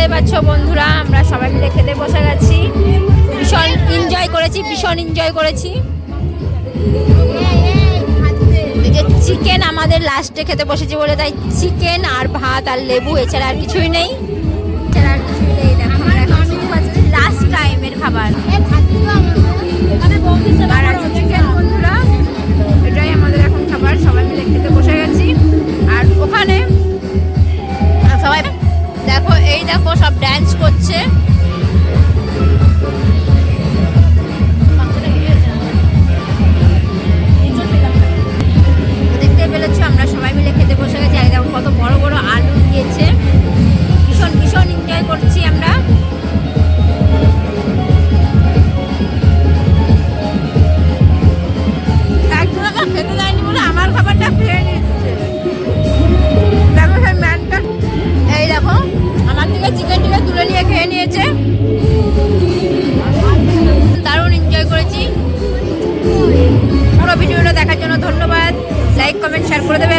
দেখতেই পাচ্ছ বন্ধুরা, আমরা সবাই মিলে খেতে বসে গেছি। ভীষণ এনজয় করেছি, ভীষণ এনজয় করেছি। চিকেন আমাদের লাস্টে খেতে বসেছি বলে, তাই চিকেন আর ভাত আর লেবু, এছাড়া আর কিছুই নেই। এছাড়া আর কিছুই নেই লাস্ট টাইমের খাবার আর এটাই আমাদের এখন খাবার, সবাই মিলে খেতে বসে গেছি। ড্যান্স দেখতে পেরেছ আমরা সবাই মিলে খেতে বসে গেছি। দেখো, কত বড় বড় আলু দিয়েছে। ভীষণ ভীষণ এনজয় করছি আমরা। খেতে দেয়নি বলে আমার খাবারটা নিচ্ছে দেখো সেই ম্যানটা। এই দেখো, আমার থেকে চিকেন নিয়েছে। দারুণ এনজয় করেছি। পুরো ভিডিওটা দেখার জন্য ধন্যবাদ। লাইক কমেন্ট শেয়ার করে দেবে।